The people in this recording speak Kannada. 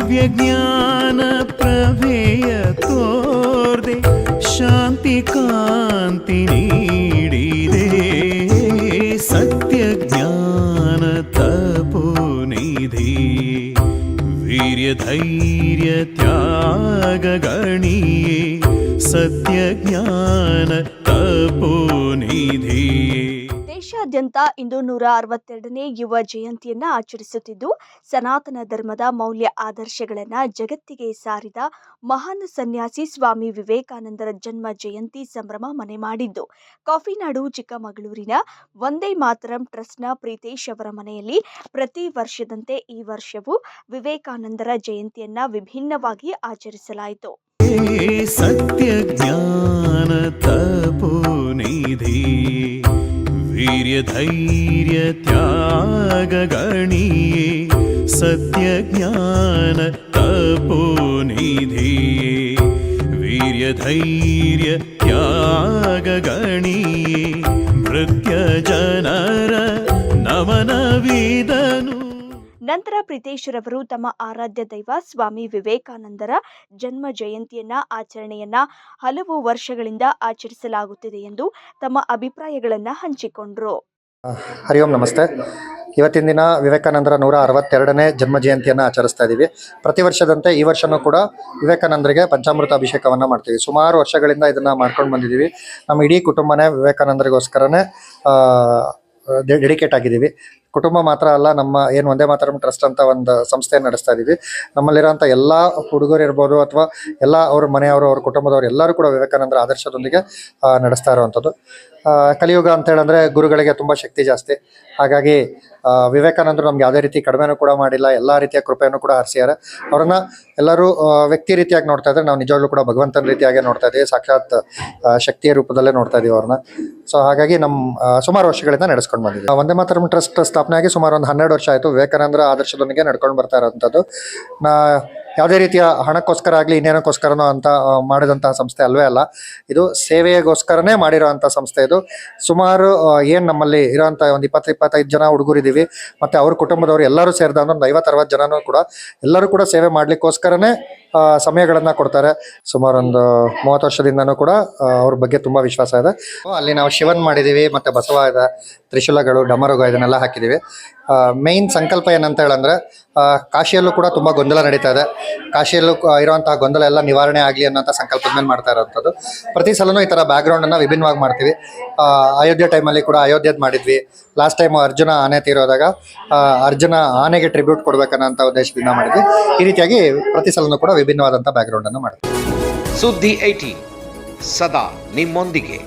ದಿವ್ಯ ಜ್ಞಾನ ಪ್ರಭೆಯ ತೋರ್ದೆ ಶಾಂತಿ ಕಾಂತಿ ನೀಡಿದೆ ಸತ್ಯ ಜ್ಞಾನ ತಪೋನಿಧಿ ವೀರ್ಯ ಧೈರ್ಯ ತ್ಯಾಗ ಗಣಿಯೇ ಸತ್ಯ ಜ್ಞಾನ ತಪೋನಿಧಿ ದೇಶಾದ್ಯಂತ ಇಂದು ನೂರ ಅರವತ್ತೆರಡನೇ ಯುವ ಜಯಂತಿಯನ್ನು ಆಚರಿಸುತ್ತಿದ್ದು, ಸನಾತನ ಧರ್ಮದ ಮೌಲ್ಯ ಆದರ್ಶಗಳನ್ನು ಜಗತ್ತಿಗೆ ಸಾರಿದ ಮಹಾನ್ ಸನ್ಯಾಸಿ ಸ್ವಾಮಿ ವಿವೇಕಾನಂದರ ಜನ್ಮ ಜಯಂತಿ ಸಂಭ್ರಮ ಮನೆ ಮಾಡಿದ್ದು, ಕಾಫಿನಾಡು, ಚಿಕ್ಕಮಗಳೂರಿನ ವಂದೇ ಮಾತರಂ ಟ್ರಸ್ಟ್ನ ಪ್ರೀತೇಶ್ ಅವರ ಮನೆಯಲ್ಲಿ ಪ್ರತಿ ವರ್ಷದಂತೆ ಈ ವರ್ಷವೂ ವಿವೇಕಾನಂದರ ಜಯಂತಿಯನ್ನ ವಿಭಿನ್ನವಾಗಿ ಆಚರಿಸಲಾಯಿತು. ಸತ್ಯ ಜ್ಞಾನ वीर्यधैर्यत्यागगणीये सत्यज्ञानतपोनिधिये वीर्यधैर्यत्यागगणीये भृत्यजनर नमनविदनु ನಂತರ ಪ್ರೀತೇಶ್ವರವರು ತಮ್ಮ ಆರಾಧ್ಯ ದೈವ ಸ್ವಾಮಿ ವಿವೇಕಾನಂದರ ಜನ್ಮ ಜಯಂತಿಯನ್ನ, ಆಚರಣೆಯನ್ನ ಹಲವು ವರ್ಷಗಳಿಂದ ಆಚರಿಸಲಾಗುತ್ತಿದೆ ಎಂದು ತಮ್ಮ ಅಭಿಪ್ರಾಯಗಳನ್ನ ಹಂಚಿಕೊಂಡರು. ಹರಿ ಓಂ ನಮಸ್ತೆ. ಇವತ್ತಿನ ದಿನ ವಿವೇಕಾನಂದರ ನೂರ ಅರವತ್ತೆರಡನೇ ಜನ್ಮ ಜಯಂತಿಯನ್ನು ಆಚರಿಸ್ತಾ ಇದ್ದೀವಿ ಪ್ರತಿ ವರ್ಷದಂತೆ ಈ ವರ್ಷನೂ ಕೂಡ ವಿವೇಕಾನಂದರಿಗೆ ಪಂಚಾಮೃತ ಅಭಿಷೇಕವನ್ನು ಮಾಡ್ತೀವಿ. ಸುಮಾರು ವರ್ಷಗಳಿಂದ ಇದನ್ನು ಮಾಡ್ಕೊಂಡು ಬಂದಿದ್ದೀವಿ ನಮ್ಮ ಇಡೀ ಕುಟುಂಬನೇ ವಿವೇಕಾನಂದರಿಗೋಸ್ಕರನೇ ಡೆಡಿಕೇಟ್ ಆಗಿದ್ದೀವಿ. ಕುಟುಂಬ ಮಾತ್ರ ಅಲ್ಲ, ನಮ್ಮ ಏನು ಒಂದೇ ಮಾತ್ರ ಟ್ರಸ್ಟ್ ಅಂತ ಒಂದು ಸಂಸ್ಥೆಯನ್ನು ನಡೆಸ್ತಾ ಇದ್ದೀವಿ ನಮ್ಮಲ್ಲಿರೋಂಥ ಎಲ್ಲ ಹುಡುಗರು ಇರ್ಬೋದು ಅಥವಾ ಎಲ್ಲ ಅವ್ರ ಮನೆಯವರು, ಅವ್ರ ಕುಟುಂಬದವರು ಎಲ್ಲರೂ ಕೂಡ ವಿವೇಕಾನಂದರ ಆದರ್ಶದೊಂದಿಗೆ ನಡೆಸ್ತಾ ಇರುವಂಥದ್ದು. ಕಲಿಯುಗ ಅಂತ ಹೇಳಂದ್ರೆ ಗುರುಗಳಿಗೆ ತುಂಬ ಶಕ್ತಿ ಜಾಸ್ತಿ. ಹಾಗಾಗಿ ವಿವೇಕಾನಂದರು ನಮ್ಗೆ ಯಾವುದೇ ರೀತಿ ಕಡಿಮೆನೂ ಕೂಡ ಮಾಡಿಲ್ಲ, ಎಲ್ಲ ರೀತಿಯ ಕೃಪೆಯನ್ನು ಕೂಡ ಹರಿಸಿದ್ದಾರೆ ಅವ್ರನ್ನ ಎಲ್ಲರೂ ವ್ಯಕ್ತಿ ರೀತಿಯಾಗಿ ನೋಡ್ತಾ ಇದ್ರೆ ನಾವು ನಿಜವಾಗ್ಲೂ ಕೂಡ ಭಗವಂತನ ರೀತಿಯಾಗಿ ನೋಡ್ತಾ ಇದ್ದೀವಿ, ಸಾಕ್ಷಾತ್ ಶಕ್ತಿಯ ರೂಪದಲ್ಲೇ ನೋಡ್ತಾ ಇದೀವಿ ಅವ್ರನ್ನ. ಸೊ ಹಾಗಾಗಿ ನಮ್ಮ ಸುಮಾರು ವರ್ಷಗಳಿಂದ ನಡೆಸ್ಕೊಂಡು ಬಂದಿದ್ದೀವಿ. ಒಂದೇ ಮಾತರಂ ಟ್ರಸ್ಟ್ ಸ್ಥಾಪನೆ ಆಗಿ ಸುಮಾರು ಒಂದು ಹನ್ನೆರಡು ವರ್ಷ ಆಯಿತು, ವಿವೇಕಾನಂದರ ಆದರ್ಶದೊಂದಿಗೆ ನಡ್ಕೊಂಡು ಬರ್ತಾ ಇರೋಂಥದ್ದು. ನಾ ಯಾವುದೇ ರೀತಿಯ ಹಣಕ್ಕೋಸ್ಕರ ಆಗಲಿ, ಇನ್ನೇನಕ್ಕೋಸ್ಕರನೋ ಅಂತ ಮಾಡಿದಂತಹ ಸಂಸ್ಥೆ ಅಲ್ವೇ ಅಲ್ಲ. ಇದು ಸೇವೆಗೋಸ್ಕರನೇ ಮಾಡಿರೋವಂಥ ಸಂಸ್ಥೆ ಇದು. ಸುಮಾರು ಏನು ನಮ್ಮಲ್ಲಿ ಇರೋವಂಥ ಒಂದು ಇಪ್ಪತ್ತು, ಇಪ್ಪತ್ತೈದು ಜನ ಹುಡುಗರಿದ್ದೀವಿ. ಮತ್ತು ಅವ್ರ ಕುಟುಂಬದವರು ಎಲ್ಲರೂ ಸೇರಿದ ಒಂದು ಐವತ್ತು, ಅರವತ್ತು ಜನನೂ ಕೂಡ ಎಲ್ಲರೂ ಕೂಡ ಸೇವೆ ಮಾಡಲಿಕ್ಕೋಸ್ಕರನೇ ಸಮಯಗಳನ್ನು ಕೊಡ್ತಾರೆ. ಸುಮಾರು ಒಂದು ಮೂವತ್ತು ವರ್ಷದಿಂದನೂ ಕೂಡ ಅವ್ರ ಬಗ್ಗೆ ತುಂಬ ವಿಶ್ವಾಸ ಇದೆ. ಅಲ್ಲಿ ನಾವು ಶಿವನ್ ಮಾಡಿದ್ದೀವಿ ಮತ್ತು ಬಸವ ಇದೆ ತ್ರಿಶೂಲಗಳು, ಡಮರುಗ ಇದನ್ನೆಲ್ಲ ಹಾಕಿದ್ದೀವಿ ಮೇಯ್ನ್ ಸಂಕಲ್ಪ ಏನಂತ ಹೇಳಂದ್ರೆ ಕಾಶಿಯಲ್ಲೂ ಕೂಡ ತುಂಬ ಗೊಂದಲ ನಡೀತಾ ಇದೆ. ಕಾಶಿಯಲ್ಲೂ ಇರುವಂತಹ ಗೊಂದಲ ಎಲ್ಲ ನಿವಾರಣೆ ಆಗಲಿ ಅನ್ನೋಂಥ ಸಂಕಲ್ಪದ ಮೇಲೆ ಮಾಡ್ತಾ ಇರೋವಂಥದ್ದು. ಪ್ರತಿ ಸಲನೂ ಈ ಥರ ಬ್ಯಾಕ್ಗ್ರೌಂಡನ್ನು ವಿಭಿನ್ನವಾಗಿ ಮಾಡ್ತೀವಿ. ಅಯೋಧ್ಯೆ ಟೈಮಲ್ಲಿ ಕೂಡ ಅಯೋಧ್ಯೆ ಮಾಡಿದ್ವಿ. ಲಾಸ್ಟ್ ಟೈಮ್ ಅರ್ಜುನ ಆನೆ ತೀರೋದಾಗ ಅರ್ಜುನ ಆನೆಗೆ ಟ್ರಿಬ್ಯೂಟ್ ಕೊಡ್ಬೇಕನ್ನೋಂಥ ಉದ್ದೇಶದಿಂದ ಮಾಡಿದ್ವಿ. ಈ ರೀತಿಯಾಗಿ ಪ್ರತಿ ಸಲನೂ ಕೂಡ ವಿಭಿನ್ನವಾದಂಥ ಬ್ಯಾಕ್ಗ್ರೌಂಡನ್ನು ಮಾಡ್ತೀವಿ ಸುದ್ದಿ ಐಟಿ ಸದಾ ನಿಮ್ಮೊಂದಿಗೆ.